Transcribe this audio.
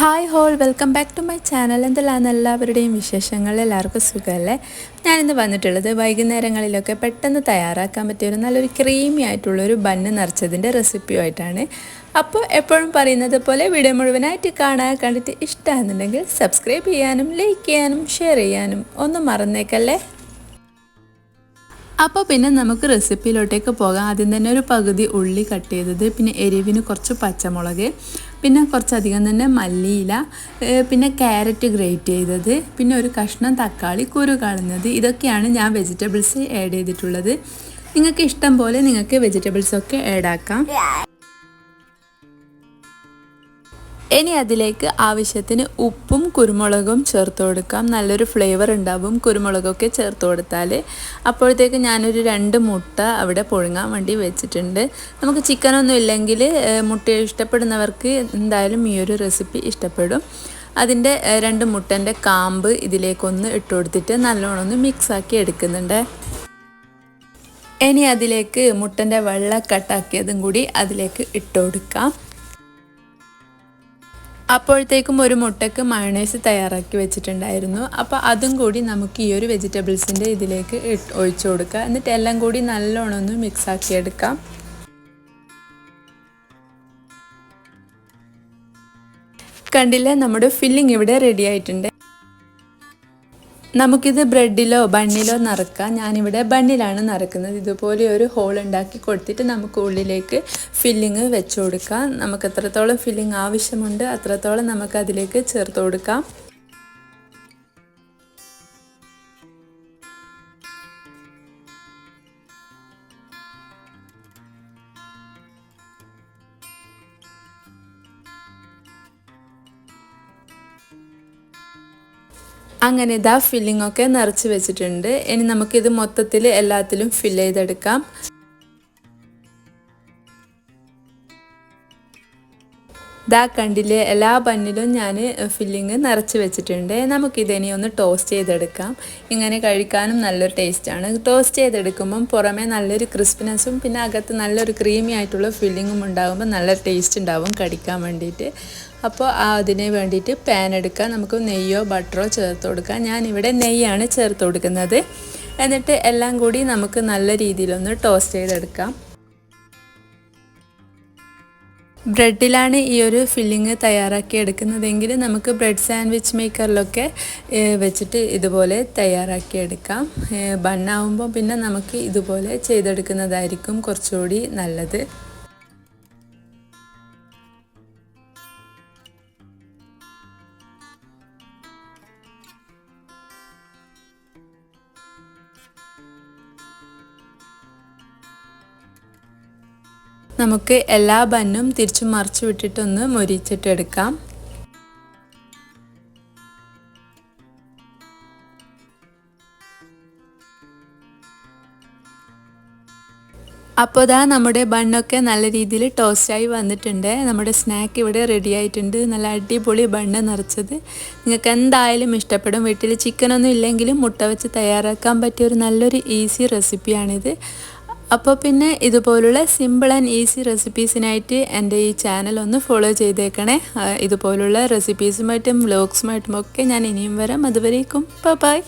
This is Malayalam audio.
Hi all welcome back to my channel എന്തെല്ലാം എല്ലാവരുടെയും വിശേഷങ്ങൾ? എല്ലാവർക്കും സുഖമല്ലേ? ഞാനിന്ന് വന്നിട്ടുള്ളത് വൈകുന്നേരങ്ങളിലൊക്കെ പെട്ടെന്ന് തയ്യാറാക്കാൻ പറ്റിയ ഒരു നല്ലൊരു ക്രീമി ആയിട്ടുള്ളൊരു ബണ്ണ് നിറച്ചതിന്റെ റെസിപ്പിയുമായിട്ടാണ് അപ്പോൾ എപ്പോഴും പറയുന്നത് പോലെ വീഡിയോ മുഴുവനായിട്ട് കാണാൻ കണ്ടിട്ട് ഇഷ്ടമാണെന്നുണ്ടെങ്കിൽ സബ്സ്ക്രൈബ് ചെയ്യാനും ലൈക്ക് ചെയ്യാനും ഷെയർ ചെയ്യാനും ഒന്നും മറന്നേക്കല്ലേ? അപ്പോൾ പിന്നെ നമുക്ക് റെസിപ്പിയിലോട്ടേക്ക് പോകാം. ആദ്യം തന്നെ ഒരു പകുതി ഉള്ളി കട്ട് ചെയ്തത് പിന്നെ എരിവിന് കുറച്ച് പച്ചമുളക് പിന്നെ കുറച്ചധികം തന്നെ മല്ലിയില പിന്നെ ക്യാരറ്റ് ഗ്രേറ്റ് ചെയ്തത് പിന്നെ ഒരു കഷ്ണം തക്കാളി കുരു കളഞ്ഞത്. ഇതൊക്കെയാണ് ഞാൻ വെജിറ്റബിൾസ് ആഡ് ചെയ്തിട്ടുള്ളത്. നിങ്ങൾക്ക് ഇഷ്ടം പോലെ നിങ്ങൾക്ക് വെജിറ്റബിൾസൊക്കെ ആഡ് ആക്കാം. ഇനി അതിലേക്ക് ആവശ്യത്തിന് ഉപ്പും കുരുമുളകും ചേർത്ത് കൊടുക്കാം. നല്ലൊരു ഫ്ലേവർ ഉണ്ടാവും കുരുമുളകൊക്കെ ചേർത്ത് കൊടുത്താൽ അപ്പോഴത്തേക്ക് ഞാനൊരു രണ്ട് മുട്ട അവിടെ പുഴുങ്ങാൻ വേണ്ടി വെച്ചിട്ടുണ്ട്. നമുക്ക് ചിക്കനൊന്നും ഇല്ലെങ്കിൽ മുട്ട ഇഷ്ടപ്പെടുന്നവർക്ക് എന്തായാലും ഈ ഒരു റെസിപ്പി ഇഷ്ടപ്പെടും. അതിന്റെ രണ്ട് മുട്ടന്റെ കാമ്പ് ഇതിലേക്കൊന്ന് ഇട്ട് കൊടുത്തിട്ട് നല്ലോണം ഒന്ന് മിക്സാക്കി എടുക്കുന്നുണ്ട്. ഇനി അതിലേക്ക് മുട്ടന്റെ വെള്ള കട്ടാക്കിയതും കൂടി അതിലേക്ക് ഇട്ട് കൊടുക്കാം. അപ്പോഴത്തേക്കും ഒരു മുട്ടക്ക് മയണൈസ് തയ്യാറാക്കി വെച്ചിട്ടുണ്ടായിരുന്നു. അപ്പോൾ അതും കൂടി നമുക്ക് ഈ ഒരു വെജിറ്റബിൾസിന്റെ ഇതിലേക്ക് ഒഴിച്ചു കൊടുക്കുക എന്നിട്ട് എല്ലാം കൂടി നല്ലോണം ഒന്ന് മിക്സാക്കി എടുക്കാം. കണ്ടില്ല? നമ്മുടെ ഫില്ലിംഗ് ഇവിടെ റെഡി ആയിട്ടുണ്ട്. നമുക്കിത് ബ്രെഡിലോ ബണ്ണിലോ നിറക്കാം. ഞാനിവിടെ ബണ്ണിലാണ് നിറക്കുന്നത്. ഇതുപോലെ ഒരു ഹോൾ ഉണ്ടാക്കി കൊടുത്തിട്ട് നമുക്ക് ഉള്ളിലേക്ക് ഫില്ലിങ് വെച്ച് കൊടുക്കാം. നമുക്ക് എത്രത്തോളം ഫില്ലിങ് ആവശ്യമുണ്ട് അത്രത്തോളം നമുക്ക് അതിലേക്ക് ചേർത്ത് കൊടുക്കാം. അങ്ങനെ ഇതാ ഫില്ലിംഗ് ഒക്കെ നിറച്ച് വെച്ചിട്ടുണ്ട്. ഇനി നമുക്കിത് മൊത്തത്തിൽ എല്ലാത്തിലും ഫില്ല് ചെയ്തെടുക്കാം. ദാ കണ്ടില്ലേ എല്ലാ ബണ്ണിലും ഞാൻ ഫില്ലിങ് നിറച്ച് വെച്ചിട്ടുണ്ട്. നമുക്കിതിനെ ഒന്ന് ടോസ്റ്റ് ചെയ്തെടുക്കാം. ഇങ്ങനെ കഴിക്കാനും നല്ലൊരു ടേസ്റ്റാണ് ടോസ്റ്റ് ചെയ്തെടുക്കുമ്പം പുറമേ നല്ലൊരു ക്രിസ്പിനെസ്സും പിന്നെ അകത്ത് നല്ലൊരു ക്രീമി ആയിട്ടുള്ള ഫില്ലിങ്ങും ഉണ്ടാകുമ്പോൾ നല്ല ടേസ്റ്റ് ഉണ്ടാവും കടിക്കാൻ വേണ്ടിയിട്ട്. അപ്പോൾ അതിന് വേണ്ടിയിട്ട് പാൻ എടുക്കുക നമുക്ക് നെയ്യോ ബട്ടറോ ചേർത്ത് കൊടുക്കാം. ഞാനിവിടെ നെയ്യാണ് ചേർത്ത് കൊടുക്കുന്നത്. എന്നിട്ട് എല്ലാം കൂടി നമുക്ക് നല്ല രീതിയിലൊന്ന് ടോസ്റ്റ് ചെയ്തെടുക്കാം. ബ്രെഡിലാണ് ഈ ഒരു ഫില്ലിങ് തയ്യാറാക്കി എടുക്കുന്നതെങ്കിൽ നമുക്ക് ബ്രെഡ് സാൻഡ്വിച്ച് മേക്കറിലൊക്കെ വെച്ചിട്ട് ഇതുപോലെ തയ്യാറാക്കി എടുക്കാം. ബണ്ണാവുമ്പോൾ പിന്നെ നമുക്ക് ഇതുപോലെ ചെയ്തെടുക്കുന്നതായിരിക്കും കുറച്ചുകൂടി നല്ലത്. നമുക്ക് എല്ലാ ബന്നും തിരിച്ചു മറിച്ച് വിട്ടിട്ടൊന്ന് മൊരിച്ചിട്ടെടുക്കാം. അപ്പോൾ ഇതാ നമ്മുടെ ബണ്ണൊക്കെ നല്ല രീതിയിൽ ടോസ്റ്റായി വന്നിട്ടുണ്ട്. നമ്മുടെ സ്നാക്ക് ഇവിടെ റെഡി ആയിട്ടുണ്ട്. നല്ല അടിപൊളി ബണ്ണ് നിറച്ചത്. നിങ്ങൾക്ക് എന്തായാലും ഇഷ്ടപ്പെടും. വീട്ടിൽ ചിക്കനൊന്നും ഇല്ലെങ്കിലും മുട്ട വെച്ച് തയ്യാറാക്കാൻ പറ്റിയ ഒരു നല്ലൊരു ഈസി റെസിപ്പിയാണിത് അപ്പോൾ പിന്നെ ഇതുപോലുള്ള സിമ്പിൾ ആൻഡ് ഈസി റെസിപ്പീസിനായിട്ട് എന്റെ ഈ ചാനൽ ഒന്ന് ഫോളോ ചെയ്തേക്കണേ. ഇതുപോലുള്ള റെസിപ്പീസുമായിട്ടും വ്ലോഗ്സുമായിട്ടും ഒക്കെ ഞാൻ ഇനിയും വരാം. അതുവരേക്കും. ബൈ